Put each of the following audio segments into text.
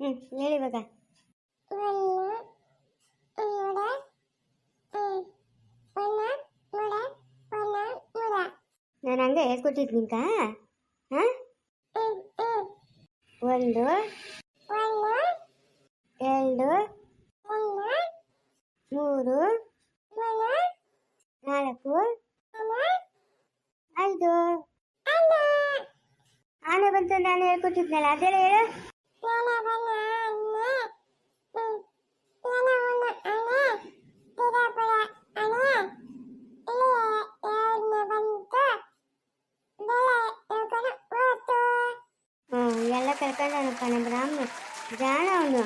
ಹ್ಞೂ ಹೇಳಿ ಇವಾಗ. ನಾನು ಹಂಗೆ ಹೇಳ್ಕೊಟ್ಟಿದ್ದು ನಿಂಕ ಹಾಂ? ಒಂದು, ಎರಡು, ಮೂರು, ನಾಲ್ಕು, ಐದು. ಆನೆ ಬಂತು, ನಾನು ಹೇಳ್ಕೊಟ್ಟಿದ್ನಲ್ಲ, ಅದೆಲ್ಲ ಹೇಳು. ಎಲ್ಲ ಕರ್ಕೊಂಡವನಪ್ಪ ನಮ್ಮ ರಾಮನು ಜಾಣ ಅವನು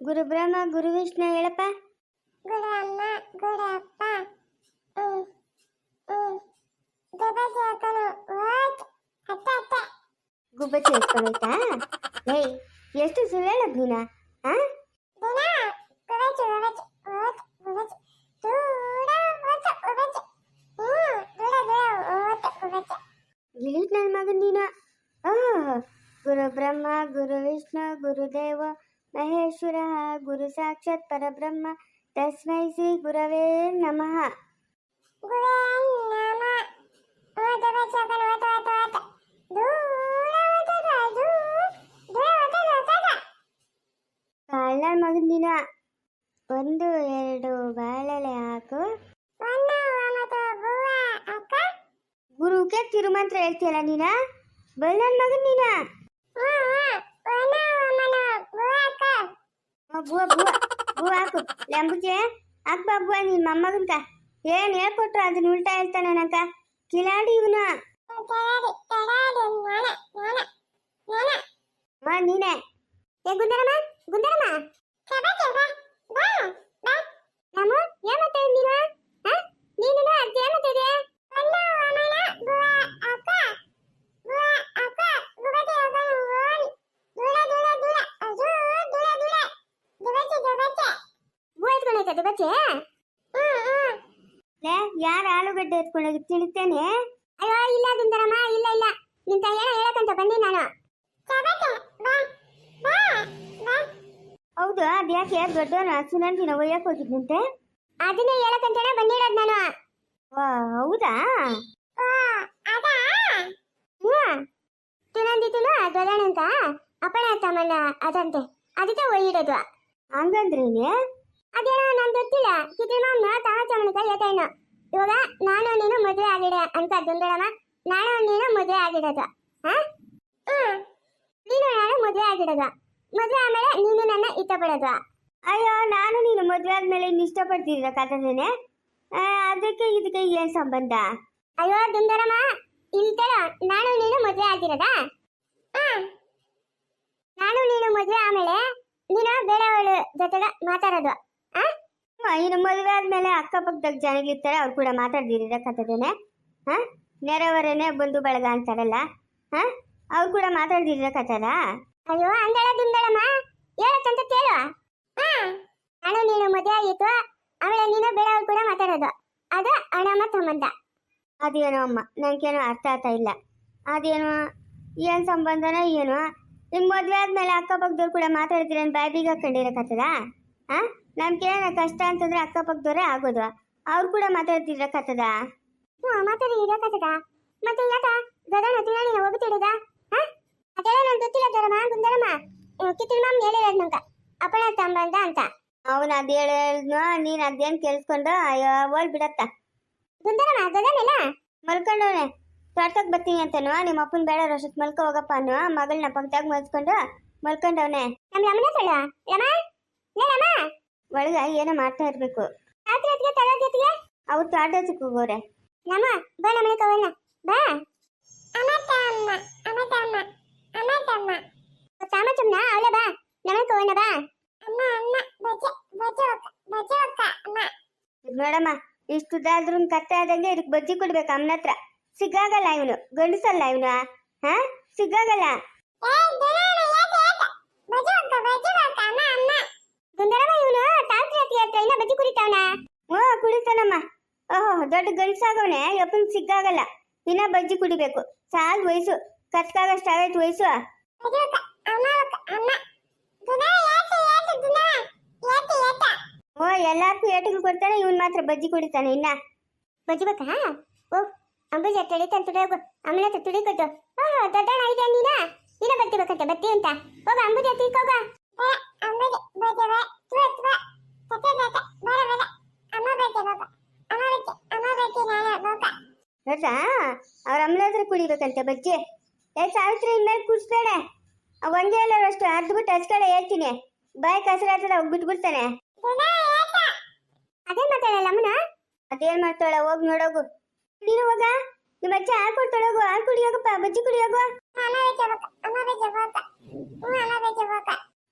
ಗುರು ಬ್ರಹ್ಮ ಗುರು ವಿಷ್ಣು ಹೇಳಪ್ಪ ಗುಡಮ್ಮ ಗುಡಪ್ಪ ಹ್ಮ್ ಹ್ಮ್ ದಬಾಸಿ ಹಾಕೋಣ ವಾಟ್ ಅತ್ತ ಅತ್ತ ಗುಬ್ಬಚ್ಚಿ ಎತ್ಕೊಂಡೋಯ್ತಾ ಏಯ್ ಎಷ್ಟು ಸುಳ್ಳು ಹೇಳೋದು ನೀನ ಇಳೀತ್ ನನ್ನ ಮಗನ್ ನೀನು ಓಹ್ ಗುರು ಬ್ರಹ್ಮ ಗುರು ವಿಷ್ಣು ಗುರುದೇವ ಮಹೇಶ್ವರ ಗುರು ಸಾಕ್ಷಾತ್ ಪರಬ್ರಹ್ಮ ತಸ್ಮೈ ಶ್ರೀ ಗುರವೇ ನಮಃ ಗುವೆ ನಾಮ ಓ ದಬಾಸಿ ಹಾಕೋಣ ತಿರುಮಂತ್ರ ಹೇಳ್ತೀಯಲ್ಲ ನೀನ? ಬಲ್ ನನ್ನ ಮಗನ್ ನೀನ? ಬುವ ಬುವ ಬುವ ಹಾಕು. ಲೆಂಬುಗೆ ಹಾಕ್ಬಾ ಬುವ ನಿನ್ ಮೊಮ್ಮಗನ್ಕ. ಏನ್ ಹೇಳ್ಕೊಟ್ರು ಅದನ್ನ ಉಲ್ಟಾ ಹೇಳ್ತಾನೆ ನನಕ ಕಿಲಾಡಿ ಇವನ. ನಾನ ಹಾ ಗುಂದರಮ್ಮ ಗುಂದರಮ್ಮ ಕಬಾಕೆ ಬಾ ಬಾ ಬಾ ನಮ್ಮ ಏನ್ ಮಾತಾಡಿ ನೀನು ಹಾ ನೀನು ಅಜ್ಜಿ ಏನ್ ಮಾತಾಡಿ ಒನ್ನ ಒಮ್ಮನ ಬುವ್ವ ಅಕ್ಕ ಬುವ್ವ ಅಕ್ಕ ಗುಬಗೆ ಹೋಗೋಣ ಓನ್ ದೂರ ದೂರ ದೂರ ಅಜು ದೂರ ದೂರ ದುಬಚ್ಚೆ ದುಬಚ್ಚೆ ಹ್ಮ್ ಹ್ಮ್. ಲೇ ಯಾರು ಆಲೂಗಡ್ಡೆ ಎತ್ಕೊಂಡೋಗಿ ತಿಳಿತೇನೆ ಅಯ್ಯೋ ಇಲ್ಲ ದಿಂದರಮ್ಮ ಇಲ್ಲ ಇಲ್ಲ. ನಿಂತ ಏನೋ ಹೇಳಕ್ಕಂತ ಬಂದಿ ನಾನು. ಹೌದು ಅದ್ ಯಾಕೆ ದೊಡ್ಡವನ ಸುನಂದಿನ ಒಯ್ಯಕ್ ಹೋಗಿದ್ದಂತೆ ಅದನ್ನೇ ಹೇಳಕ್ಕಂತಾನೆ ಬಂದಿರೋದು ನಾನು. ಹೌದಾ? ಓ ಅದಾ? ಅಂತ. ಅಪ್ಪಣ ತಮ್ಮನ ಅದಂತೆ. ಅದಕ್ಕೆ ಒಯ್ಯಿಡೋದು. ಹಂಗಂದ್ರೇನೆ? ಅದೇನೋ ನಾನು ಗೊತ್ತಿಲ್ಲ. ಕಿತಿ ಮಾಮ್ನ ತಮ್ಮ ಚಮನಕ ಏತೇನು ಇವಾಗ ನಾನು ನೀನು ಮದುವೆ ಆಗಿಡೆ ಅಂತ ದುಂದಳಮ್ಮ ನಾನು ನೀನು ಮದುವೆ ಆಗಿಡೋದು. ಹಾ? ನೀನು ನಾನು ಮದುವೆ ಆಗಿಡೋದು. ಮದುವೆ ಆಮೇಲೆ ನೀನು ನನ್ನ ಇಷ್ಟಪಡೋದು. ಅಯ್ಯೋ, ನಾನು ನೀನು ಮದುವೆ ಆದ್ಮೇಲೆ ಇನ್ನು ಇಷ್ಟಪಡ್ತಿದ್ರ ಕಥೆನೇ ಅದಕ್ಕೆ ಇದಕ್ಕೆ ಏನ್ ಸಂಬಂಧ? ಅಯ್ಯೋ ದುಂದರಮ್ಮ ಇಲ್ತೇಳ ನಾನು ನೀನು ಮದುವೆ ಆಗಿರೋದಾ? ನಾನು ನೀನು ಮದುವೆ ಆಮೇಲೆ ನೀನು ಬೇರೆಯವಳ ಜೊತೆಗೆ ಮಾತಾಡೋದು. ಇನ್ನು ಮದುವೆ ಆದ್ಮೇಲೆ ಅಕ್ಕಪಕ್ಕದಾಗ ಜನಗಳಿರ್ತಾರೆ ಅವ್ರು ಕೂಡ ಮಾತಾಡ್ದಿರ ಕಥೆನೇ ಹಾ? ನೆರೆಯವರೇನೆ ಬಂಧು ಬಳಗ ಅಂತಾರಲ್ಲ. ಹಾ? ಅವ್ರು ಕೂಡ ಮಾತಾಡ್ದಿರ ಕಥದ ಅಯ್ಯೋ ಅಂದಳ ದಿಂದಳಮ್ಮ ಹೇಳಕ್ಕಂತ ಕೇಳು. ಹಾ? ನಾನು ನೀನು ಮದುವೆ ಆಗಿತ್ತು ಅವಳ ನೀನು ಬೇರೆಯವ್ರು ಕೂಡ ಮಾತಾಡೋದು. ಅದು ಅಣ್ಣಮ್ಮ ಸಂಬಂಧ. ಅದೇನೋ ಅಮ್ಮ ನನಗೇನೋ ಅರ್ಥ ಆಗ್ತಾ ಇಲ್ಲ. ಅದೇನೋ ಏನು ಸಂಬಂಧನೋ ಏನೋ. ನಿಮ್ಮ ಮದುವೆ ಆದ್ಮೇಲೆ ಅಕ್ಕಪಕ್ಕದವ್ರು ಕೂಡ ಮಾತಾಡ್ತೀರ ಬಾಯ್ ಬೀಗ ಕಂಡಿರಕತ್ತದ ಹಾ ನಮ್ಗೇನ ಕಷ್ಟ ಅಂತಂದ್ರೆ ಅಕ್ಕಪಕ್ಕದವರೇ ಆಗೋದು. ಅವ್ರು ಕೂಡ ಮಾತಾಡ್ತಿರಕತ್ತದ ಹ್ಞೂ ಮಾತಾಡಿ ಇರಕತ್ತದ ಮತ್ತೆ ಯಾಕ? ಗದನ ತಿಳಣಿನ ಹೋಗುತ್ತಿಡದ ಹಾ ಅದೆಲ್ಲ ನಂಗೆ ಗೊತ್ತಿಲ್ಲ ದೊರಮ್ಮ ಗುಂದರಮ್ಮ ಕಿತ್ತಿನ ಮಾಮ್ ಹೇಳಿರೋದು ನಂಗೆ. ಅಪ್ಪಣ ತಂಬಂದ ಅಂತ. ಅವನು ಅದು ಹೇಳಿದ್ನೋ ನೀನು ಅದೇನ್ ಕೇಳಿಸ್ಕೊಂಡು ಅಯ್ಯೋ ಓಲ್ ಬಿಡತ್ತ. ಗುಂದರಮ್ಮ ಗದನೆಲ್ಲ ಮಲ್ಕೊಂಡವನೆ. ತೋಟಕ್ಕೆ ಬರ್ತೀನಿ ಅಂತನೋ ನಿಮ್ಮ ಅಪ್ಪನ ಬೇಡ ರೋಷತ್ ಮಲ್ಕೊ ಹೋಗಪ್ಪ ಅನ್ನೋ ಮಗಳನ್ನ ಪಕ್ಕದಾಗ ಮಲ್ಸ್ಕೊಂಡು ಮಲ್ಕೊಂಡವನೆ. ನಮ್ಮ ಲಮನ ಸಳ ಲಮ ಲೇ ಒಳಗ ಏನೋ ಮಾಡ್ತಾ ಇರ್ಬೇಕು. ರಾತ್ರಿ ಹೊತ್ತಿಗೆ ತಲೆ ಜೊತೆಗೆ ಅವ್ರು ತೋಟಕ್ಕೆ ಹೋಗೋರೆ ನಮ್ಮ ಬಾ ನಮ್ಮನೆ ಕವನ್ನ ಬಾ. ಅಮತ ಅಮ್ಮ ಅಮತ ಅಮ್ಮ ಅಮತ ಅಮ್ಮ. ಸಾಮ ಚುಮ್ನ ಅವಳೆ ಬಾ. ಕವನ್ನ ಬಾ. ಅಮ್ಮ ಅಮ್ಮ ಬಜೆ ಬಜೆ ಬಜೆ ಒಕ್ಕ ಅಮ್ಮ. ನೋಡಮ್ಮ ಇಷ್ಟುದಾದ್ರೂ ಕತ್ತೆ ಆದಂಗೆ ಇದಕ್ಕೆ ಬಜ್ಜಿ ಕೊಡ್ಬೇಕು ಅಮ್ಮನ ಹತ್ರ. ಸಿಗಾಗಲ್ಲ ಇವನು. ಗಂಡಸಲ್ಲ ಇವನು ಹಾ? ಸಿಗಾಗಲ್ಲ. ಏ ದಿನಾನ ಯಾಕೆ ಬಜೆ ಬಜೆ ಗುಂದರಮ್ಮ ಇವನು? ತಾಂತ್ರಿ ಹತ್ತಿ ಹತ್ರ ಇನ್ನ ಬಜ್ಜಿ ಕುಡಿತಾವನ? ಹ್ಞೂ ಕುಡಿತಾನಮ್ಮ. ಓಹೋ ದೊಡ್ಡ ಗಂಡಸಾಗವನೆ ಯಪ್ಪನ್ ಸಿಕ್ಕಾಗಲ್ಲ. ಇನ್ನ ಬಜ್ಜಿ ಕುಡಿಬೇಕು. ಸಾಲ್ ವಯಸ್ಸು ಕಷ್ಟ ಆಗೈತೆ ವಯಸ್ಸು ಓ ಎಲ್ಲಾರ್ಗೂ ಏಟಿಗೆ ಕೊಡ್ತಾನೆ ಇವನ್ ಮಾತ್ರ ಬಜ್ಜಿ ಕುಡಿತಾನೆ ಇನ್ನ. ಬಜ್ಜಿ ಬೇಕಾ ಓ ಅಂಬುಜ ತಡಿತಾನೆ ತುಡಿಯೋಗು ಅಮ್ಮನ ಹತ್ರ ತುಡಿ ಕೊಟ್ಟು. ಓಹ್ ದೊಡ್ಡಣ್ಣ ಇದೆ ನೀನ? ನೀನ ಬತ್ತಿ ಬೇಕಂತೆ ಬತ್ತಿ ಅಂತ ಹೋಗ ಅಂಬುಜ ತೀಕೋಗ ನೋಡ್ರಾ ಅವ್ರ ಹತ್ರ ಕುಡಿಬೇಕಂತೆ ಬಜ್ಜಿ. ಏ ಸಾವಿತ್ರಿ ಇನ್ಮೇಲೆ ಕುಡಿಸ್ಬೇಡ. ಒಂದೇ ಎಲ್ಲ ಅಷ್ಟು ಅರ್ಧ ಬಿಟ್ಟು ಹಚ್ಕಡೆ ಹೇಳ್ತೀನಿ. ಬಾಯಿ ಕಸರಾತದ ಬಿಟ್ಬಿಡ್ತಾನೆ. ಅದೇ ಮಾತಾಡಲ್ಲ ಅಮ್ಮನ? ಅದೇನ್ ಮಾಡ್ತಾಳೆ ಹೋಗಿ ನೋಡೋಗು. ನೀನು ಹೋಗ. ನಿಮ್ಮ ಅಜ್ಜ ಹಾಲು ಕೊಡ್ತಾಳೋಗು ಹಾಲು ಕುಡಿಯೋಗಪ್ಪ ಬಜ್ಜಿ ಕುಡಿಯೋಗು.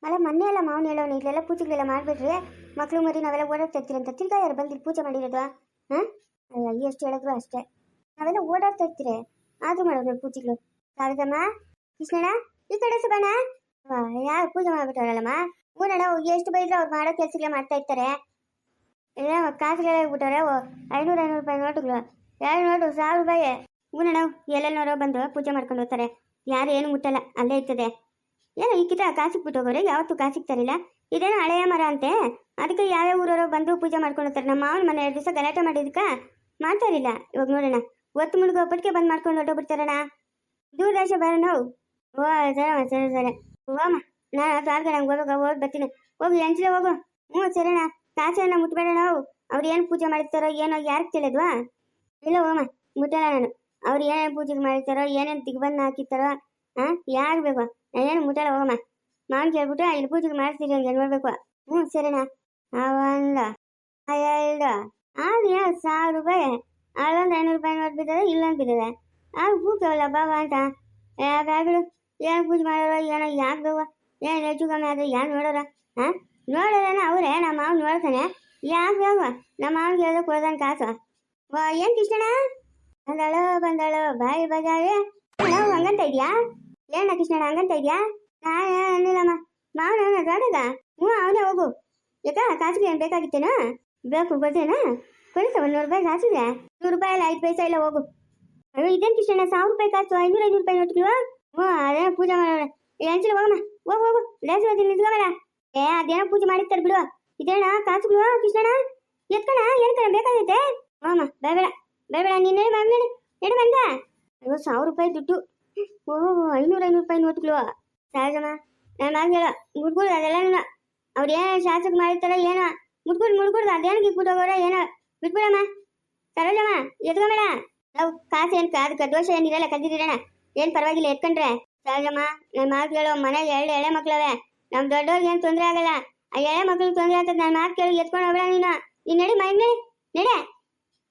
ಅಲ್ಲ, ಮೊನ್ನೆ ಎಲ್ಲ ಮಾವನ ಹೇಳೋನು, ಇಲ್ಲೆಲ್ಲ ಪೂಜೆಗಳೆಲ್ಲ ಮಾಡ್ಬಿಟ್ರೆ ಮಕ್ಳು ಮರಿ ನಾವೆಲ್ಲ ಓಡಾಡ್ತಾ ಇರ್ತೀರಿ ಅಂತ. ತಿರ್ಗಾ ಯಾರು ಬಂದು ಪೂಜೆ ಮಾಡಿರೋದು? ಹಾಂ? ಅಯ್ಯ ಎಷ್ಟು ಹೇಳಿದ್ರು ಅಷ್ಟೇ. ನಾವೆಲ್ಲ ಓಡಾಡ್ತಾ ಇರ್ತೀರಿ. ಆದ್ರೂ ಮಾಡೋದು ಪೂಜೆಗಳು. ಸಾವಿದಮ್ಮ ಕೃಷ್ಣಣ್ಣ, ಈ ಕಡೆ ಸುಬಣ್ಣ ಯಾರು ಪೂಜೆ ಮಾಡ್ಬಿಟ್ಟಾರಲ್ಲಮ್ಮ ಊನಣ್ಣ ಎಷ್ಟು ಬೈದ್ರು ಅವ್ರು ಮಾಡೋ ಕೆಲಸಗಳೇ ಮಾಡ್ತಾ ಇರ್ತಾರೆ. ಏನೋ ಕಾಸುಗಳೇ ಬಿಟ್ಟವ್ರೆ ಐನೂರು ಐನೂರು ರೂಪಾಯಿ ನೋಟುಗಳು. ಎರಡು ನೋಟು, ಸಾವಿರ ರೂಪಾಯಿ. ಊನಣ್ಣ ಎಲ್ಲೆಲ್ಲನವರೋ ಬಂದು ಪೂಜೆ ಮಾಡ್ಕೊಂಡು ಹೋಗ್ತಾರೆ. ಯಾರು ಏನು ಮುಟ್ಟಲ್ಲ, ಅಲ್ಲೇ ಇರ್ತದೆ. ಏನೋ ಈ ಕಿತ ಕಾಸಿಗೆ ಹೋಗೋರೆ, ಯಾವತ್ತೂ ಕಾಸಿಗೆ ತರಿಲ್ಲ. ಇದೇನೋ ಹಳೆಯ ಮರ ಅಂತೆ. ಅದಕ್ಕೆ ಯಾವ್ಯಾವ ಊರವರು ಬಂದು ಪೂಜೆ ಮಾಡ್ಕೊಂಡು ಹೋಗ್ತಾರೆ ನಮ್ಮ ಮಾವನ ಮನೆ ಎರಡು ದಿವಸ ಗಲಾಟೆ ಮಾಡಿದ್ಕ ಮಾಡ್ತಾ ಇವಾಗ ನೋಡೋಣ. ಒತ್ತು ಮುಳುಗು ಒಬ್ಬಟ್ಟಿಗೆ ಬಂದು ಮಾಡ್ಕೊಂಡು ಹೊಟ್ಟೋಗ್ಬಿಡ್ತಾರಣ ದೂರದರ್ಶ ಬರೋಣ ನಾವು. ಓ ಸರಮ್ಮ ಸರಿ ಸರಿ. ಹೋಗಮ್ಮ ನಾನು ಅದು ಆರ್ಗ ನಂಗೆ ಹೋಗೋಗ ಹೋಗಿ ಬರ್ತೀನಿ. ಹೋಗಿ ಎಂಚಲೇ ಹೋಗು. ಹ್ಞೂ ಸರಿಣ ಕಾಸನ್ನ ಮುಟ್ಬೇಡ ನಾವು. ಅವ್ರು ಏನು ಪೂಜೆ ಮಾಡಿರ್ತಾರೋ ಏನೋ ಯಾರಿಗೆ ತಿಳಿದ್ವಾ? ಇಲ್ಲ ಹೋಗಮ್ಮ ಮುಟ್ಟಲ್ಲ ನಾನು. ಅವ್ರು ಏನೇನು ಪೂಜೆ ಮಾಡಿರ್ತಾರೋ, ಏನೇನು ದಿಗ್ಬಂಧ ಹಾಕಿರ್ತಾರೋ ಹಾಂ ಯಾರು ಬೇಕು ನಾನೇನು ಮುಟ್ಟಲ್ಲ ಹೋಗಮ್ಮ ಮಾವನ್ ಕೇಳ್ಬಿಟ್ಟು ಇಲ್ಲಿ ಪೂಜೆಗೆ ಮಾಡ್ತೀರಿ ಹಂಗೆ ನೋಡ್ಬೇಕು ಹ್ಞೂ ಸರಿನಾ ಅವಂದ ಎರಡು ಆಗ ಏನು ಸಾವಿರ ರೂಪಾಯಿ ಅಲ್ಲೊಂದು ಐನೂರು ರೂಪಾಯಿ ನೋಟ್ ಬಿದ್ದದೆ ಇಲ್ಲೊಂದು ಬಿದ್ದದೆ ಆಗ ಕೂತವಲ್ಲ ಬಾಬಾ ಅಂತ ಏ ಬ್ಯಾಗಳು ಏನು ಪೂಜೆ ಮಾಡೋರು ಏನೋ ಯಾಕೆ ಬೇವ ಏನು ಹೆಚ್ಚು ಕಮ್ಮಿ ಆದ್ರೆ ಯಾರು ನೋಡೋರ ಹಾಂ ನೋಡೋರೇನ ಅವರೇ ನಮ್ಮ ಮಾವನ್ ನೋಡ್ತಾನೆ ಯಾಕೆ ಬೇವ ನಮ್ಮ ಮಾವನ್ ಕೇಳಿದ್ರೆ ಕೊಡ್ದಾನೆ ಕಾಸು ವಾ ಏನು ಕೃಷ್ಣಣ್ಣ ಬಂದಳು ಬಂದಳು ಬಾಯಿ ಬಜಾರಿ ನಾವು ಹಂಗಂತ ಇದೆಯಾ ಏನ ಕೃಷ್ಣಣ್ಣ ಹಂಗಂತ ಇದೆಯಾ? ನಾನು ಏನಿಲ್ಲಮ್ಮ ಮಾವನ ಗಾಡದ ಹ್ಞೂ, ಅವನೇ ಹೋಗು. ಯಾಕ ಕಾಸಿಗೆ ಏನು ಬೇಕಾಗಿತ್ತೇನಾ? ಬೇಕು ಕೊಡ್ತೇನಾ ಕೊಡಿಸ ಒಂದು ನೂರು ರೂಪಾಯಿ ಕಾಸಿದೆ ನೂರು ರೂಪಾಯಿ ಇಲ್ಲ ಐದು ಪೈಸೆ ಇಲ್ಲ, ಹೋಗು. ಅಯ್ಯೋ, ಇದೇನು ಕೃಷ್ಣಣ್ಣ, ಸಾವಿರ ರೂಪಾಯಿ ಕಾಸು? ಐನೂರು ಐನೂರು ರೂಪಾಯಿ ನೋಡ್ತೀವ ಹ್ಞೂ, ಅದೇ ಪೂಜೆ ಮಾಡೋಣ ಎಂಚಲ ಹೋಗಮ್ಮ. ಹೋಗು ಹೋಗು. ಡ್ಯಾನ್ಸ್ ಓದಿ ಏ, ಅದೇನೋ ಪೂಜೆ ಮಾಡಿರ್ತಾರೆ ಬಿಡುವ ಇದೇನ ಕಾಸುಗಳು ಕೃಷ್ಣಣ್ಣ? ಎತ್ಕಣ ಏನ್ಕಣ ಬೇಕಾಗೈತೆ? ಹ್ಞೂ ಅಮ್ಮ ಬೇಡ ಬೇಡ, ನೀನು ಹೇಳಿ ಮ್ಯಾಮ್ ಹೇಳಿ ಬಂದ. ಅಯ್ಯೋ, ಸಾವಿರ ರೂಪಾಯಿ ದುಡ್ಡು. ಓಹೋ ಐನೂರು ಐನೂರು ರೂಪಾಯಿ ನೋಟ್ಗಳು ಸಹಜಮ್ಮ ನಾನು ಮಾತು ಹೇಳ ಮುಡ್ಗುಡ್ದು ಅದೆಲ್ಲ ಅವ್ರು ಏನೋ ಶಾಸಕ ಮಾಡಿರ್ತಾರೋ ಏನೋ, ಮುಡ್ಕೊಡ್ ಮುಡ್ಕೊಡ್, ಅದೇನು ಗಿಟ್ಬಿಟ್ಟು ಹೋಗೋರ ಏನೋ, ಬಿಟ್ಬಿಡಮ್ಮ. ಸರೋಜಮ್ಮ ಎತ್ಕೊಂಬೇಡ. ನಾವು ಕಾಸು ಏನು ಅದಕ್ಕೆ ದೋಷ ಏನಿರಲ್ಲ ಕದ್ದಿದ್ದೀರಣ ಏನು ಪರವಾಗಿಲ್ಲ, ಎತ್ಕೊಂಡ್ರೆ. ಸಹಜಮ್ಮ ನನ್ನ ಮಾತು ಕೇಳೋ, ಮನೆಗೆ ಎರಡು ಎಳೆ ಮಕ್ಳವೆ. ನಮ್ಮ ದೊಡ್ಡವ್ರಿಗೆ ಏನು ತೊಂದರೆ ಆಗಲ್ಲ. ಆ ಎಳೆ ಮಕ್ಳಿಗೆ ತೊಂದರೆ ಅಂತ ನನ್ನ ಮಾತು ಕೇಳಿ, ಎತ್ಕೊಂಡು ಹೋಗ್ಬೇಡ ನೀನು. ನೀನು ನಡಿ ಮೈ ನಡಿ, ನಡೆ.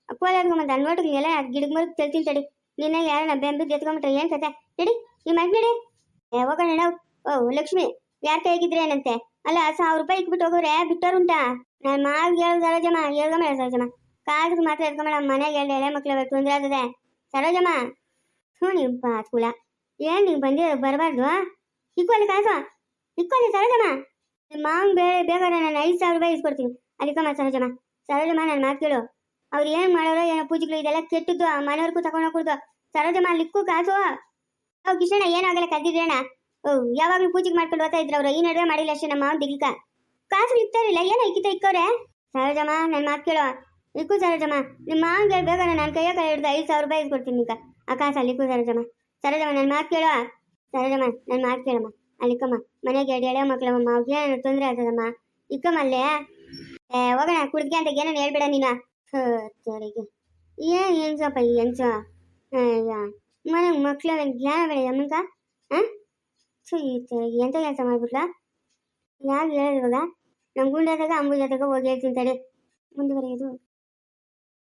ಅಪ್ಪೋಲ ಎತ್ಕೊಂಬಂದ ನೋಟಿಗೆಲ್ಲ ಗಿಡದ ಮರಕ್ಕೆ ತೆಲ್ತೀನಿ ತಡಿ. ನಿನ್ನ ಯಾರನ್ನ ಬೆಂಬಿದ್ದು ಎತ್ಕೊಂಡ್ಬಿಟ್ರೆ ಏನು ಕತೆ ನಡಿ, ಈ ಮೈ ನಡಿ. ಹೋಗೋಣ ಓ, ಲಕ್ಷ್ಮಿ, ಯಾರ ಕೈಗಿದ್ರೆ ಏನಂತೆ? ಅಲ್ಲ, ಸಾವಿರ ರೂಪಾಯಿ ಇಕ್ಬಿಟ್ಟು ಹೋಗೋರೆ ಬಿಟ್ಟೋರುಂಟಾ ನಾನು ಮಾಲ್ ಹೇಳು ಸರೋಜಮ್ಮ ಹೇಳ್ಕೊಂಬೇಡ ಸರೋಜಮ್ಮ. ಕಾಸಿಗೆ ಮಾತ್ರ ಎತ್ಕೊಂಬೇಡ ಮನೆಗೆ ಎರಡು ಎಳೆ ಮಕ್ಳು ತೊಂದರೆ ಆಗ್ತದೆ ಸರೋಜಮ್ಮ. ಹ್ಞೂ ನೀವು ಪಾತ್ಕುಲ ಏನು ನೀವು ಬಂದಿರೋ ಬರಬಾರ್ದು ಇಕ್ಕೊಳ್ಳಿ ಕಾಸು. ಇಕ್ಕೋಲಿ ಸರೋಜಮ್ಮ. ನಿಮ್ಮ ಮಾವನ್ ಬೇಗ ನಾನು ಐದು ಸಾವಿರ ರೂಪಾಯಿ ಇಸ್ಕೊಡ್ತೀನಿ. ಅದಕ್ಕಮ್ಮ ಸರೋಜಮ್ಮ. ಸರೋಜಮ್ಮ ನನ್ನ ಮಾತು ಕೇಳು. ಅವ್ರು ಏನು ಮಾಡೋರೋ ಏನೋ ಪೂಜೆಗಳು ಇದೆಲ್ಲ ಕೆಟ್ಟದ್ದು, ಆ ಮನೆಯವ್ರಿಗೂ ತಗೊಂಡು ಹೋಗ್ಕೊಡ್ದು ಸರೋಜ ಲಿಕ್ಕು ಕಾಸು. ಅವ್ ಕಿಶಣ ಏನಾಗಲ್ಲ ಕದ್ದಿದ್ರಣ್ಣ ಓ, ಯಾವಾಗಲೂ ಪೂಜೆಗೆ ಮಾಡ್ಕೊಂಡು ಹೋಗ್ತಾ ಇದ್ರು ಅವರು. ಈ ನಡುವೆ ಮಾಡಿಲ್ಲ ಅಷ್ಟೇ ನಮ್ಮ ಮಾವನ್ ದಿಗ್ಲಿಕ. ಕಾಸು ಇಕ್ತಾರಿಲ್ಲ ಏನೋ ಇಕ್ಕಿತ ಇಕ್ಕವ್ರೆ ಸರೋಜಮ್ಮ ನನ್ನ ಮಾತು ಕೇಳೋ. ಇಕ್ಕು ಸರೋಜಮ್ಮ. ನಿಮ್ಮ ಮಾವನ್ ಬೇಕಾದ್ರೆ ನಾನು ಕೈಯ ಕೈ ಹಿಡ್ದು ಐದು ಸಾವಿರ ರೂಪಾಯಿ ಕೊಡ್ತೀನಿ ಈಗ. ಆ ಕಾಸು ಅಲ್ಲಿ ಇಕ್ಕು ಸರೋಜಮ್ಮ. ಸರೋಜಮ್ಮ ನನ್ನ ಮಾತು ಕೇಳೋ ಸರೋಜಮ್ಮ ನನ್ನ ಮಾತು ಕೇಳಮ್ಮ. ಅಲ್ಲಿಕ್ಕಮ್ಮ ಮನೆಗೆ ಎಡೆ ಎಳೆ ಮಕ್ಕಳಮ್ಮ ಮಾವ್ಗೆ ಏನು ತೊಂದರೆ ಆಗ್ತದಮ್ಮ? ಇಕ್ಕಮ್ಮ ಅಲ್ಲೇ. ಹೋಗೋಣ ಕುಡ್ಗೆ ಅಂತ ಏನೋ ಹೇಳ್ಬೇಡ ನೀನು. ಸರಿಗೆ ಏನು ಎನ್ಸಪ್ಪ ಈ ಎನ್ಸ ಅಯ್ಯ ಮನೆಗೆ ಮಕ್ಳು ಜ್ಞಾನ ಬೇಡ ಅಮ್ಮಂಕ ಹಾಂ ಛೀ ಎಂತ ಕೆಲಸ ಮಾಡ್ಬಿಟ್ಲ? ಯಾರು ಹೇಳಿದ್ವಾಗ ನಮ್ಮ ಗುಂಡದಾಗ, ಅಂಬುಜಾದಾಗ ಹೋಗಿ ಹೇಳ್ತೀನಿ ತಡಿ. ಮುಂದುವರಿಯೋದು.